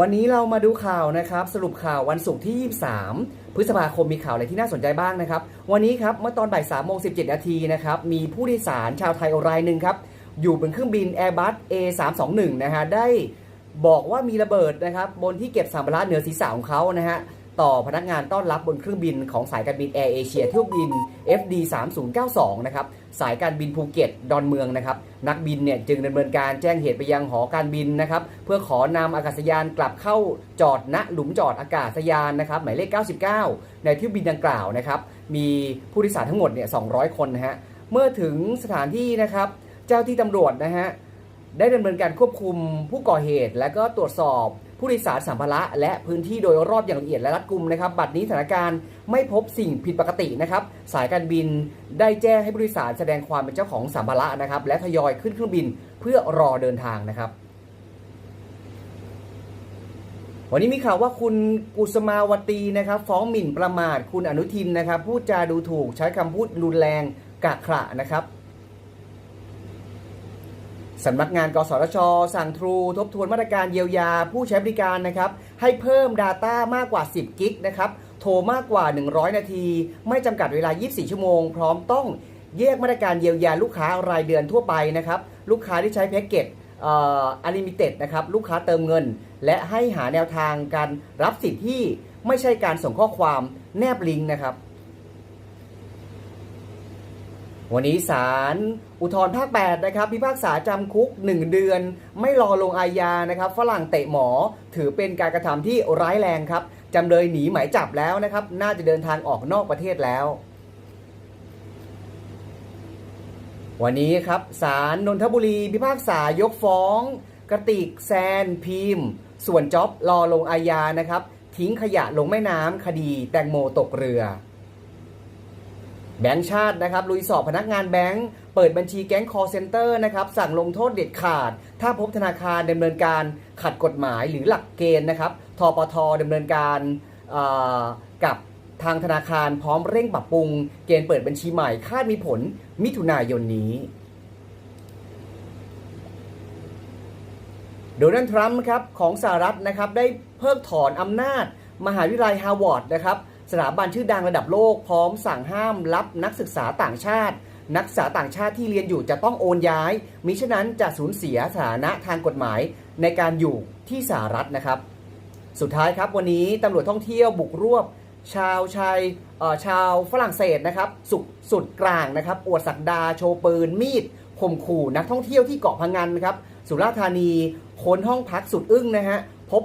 วันนี้เรามาดูข่าวนะครับ สรุปข่าววันศุกร์ที่ 23 พฤษภาคมมีข่าวอะไรที่น่าสนใจบ้างนะครับ วันนี้ครับเมื่อตอนบ่าย3โมง17นาทีนะครับ มีผู้โดยสารชาวไทยรายหนึ่งครับ อยู่บนเครื่องบิน Airbus A321 นะฮะได้บอกว่ามีระเบิดนะครับ บนที่เก็บสัมภาระเหนือศีรษะของเขานะฮะ ต่อพนักงานต้อนรับบนเครื่องบินของสายการบินแอร์เอเชียเที่ยวบิน FD 3092นะครับสายการบินภูเก็ตดอนเมืองนะครับนักบินเนี่ยจึงดำเนินการแจ้งเหตุไปยังหอการบินนะครับเพื่อขอนำอากาศยานกลับเข้าจอดณหลุมจอดอากาศยานนะครับหมายเลข 99 ในเที่ยวบินดังกล่าวนะครับมีผู้โดยสารทั้งหมดเนี่ย200 คนนะฮะเมื่อถึงสถานที่นะครับเจ้าที่ตำรวจนะฮะได้ดำเนินการควบคุมผู้ก่อเหตุ และก็ตรวจสอบ ผู้โดยสารสัมภาระและพื้นที่โดยรอบอย่างละเอียดและรัดกุมนะครับ บัดนี้สถานการณ์ไม่พบสิ่งผิดปกตินะครับ สายการบินได้แจ้งให้ผู้โดยสารแสดงความเป็นเจ้าของสัมภาระนะครับ และทยอยขึ้นเครื่องบินเพื่อรอเดินทางนะครับ วันนี้มีข่าวว่าคุณกุสมาวตีนะครับ ฟ้องหมิ่นประมาทคุณอนุทินนะครับ พูดจาดูถูกใช้คำพูดรุนแรงกะขระนะครับ สำนักงานกสทช สั่งทรู ทบทวนมาตรการเยียวยาผู้ใช้บริการนะครับ ให้เพิ่ม Data มากกว่า 10 กิกนะครับ โทรมากกว่า 100 นาที ไม่จำกัดเวลา 24 ชั่วโมง พร้อมต้องแยกมาตรการเยียวยาลูกค้ารายเดือนทั่วไปนะครับ ลูกค้าที่ใช้แพ็กเกจเอ่อ unlimited นะครับ ลูกค้าเติมเงิน และให้หาแนวทางการรับสิทธิ์ที่ไม่ใช่การส่งข้อความแนบลิงก์นะครับ วันนี้ศาลอุทธรภาค 8 นะครับ พิพากษาจำคุก 1 เดือน ไม่รอลงอาญานะครับ ฝรั่งเตะหมอถือเป็นการกระทำที่ร้ายแรงครับจำเลยหนีหมายจับแล้วนะครับ น่าจะเดินทางออกนอกประเทศแล้ว วันนี้ครับศาลนนทบุรี พิพากษายกฟ้อง กระติกแซนพิมพ์ส่วนจ็อบรอลงอาญานะครับ ทิ้งขยะลงแม่น้ำคดีแตงโมตกเรือ แบงก์ชาตินะครับลุยสอบพนักงานแบงก์เปิดบัญชีแก๊งคอร์เซนเตอร์นะครับสั่งลงโทษเด็ดขาด ถ้าพบธนาคารดำเนินการขัดกฎหมายหรือหลักเกณฑ์นะครับทปทดำเนินการกับทางธนาคารพร้อมเร่งปรับปรุง เกณฑ์เปิดบัญชีใหม่คาดมีผลมิถุนายนนี้โดนัลด์ทรัมป์ครับของสหรัฐนะครับได้เพิกถอนอำนาจ มหาวิทยาลัยฮาร์วาร์ดนะครับ สถาบันชื่อดังระดับโลกพร้อมสั่งห้ามรับนักศึกษาต่างชาติ นักศึกษาต่างชาติที่เรียนอยู่จะต้องโอนย้าย มิฉะนั้นจะสูญเสียสถานะทางกฎหมายในการอยู่ที่สหรัฐนะครับ สุดท้ายครับวันนี้ตำรวจท่องเที่ยวบุกรวบชาวชายชาวฝรั่งเศสนะครับสุดสุดกลางนะครับอวดสักดาโชว์ปืนมีดข่มขู่นักท่องเที่ยวที่เกาะพังงานนะครับสุราษฎร์ธานีค้นห้องพักสุดอึ้งนะฮะพบ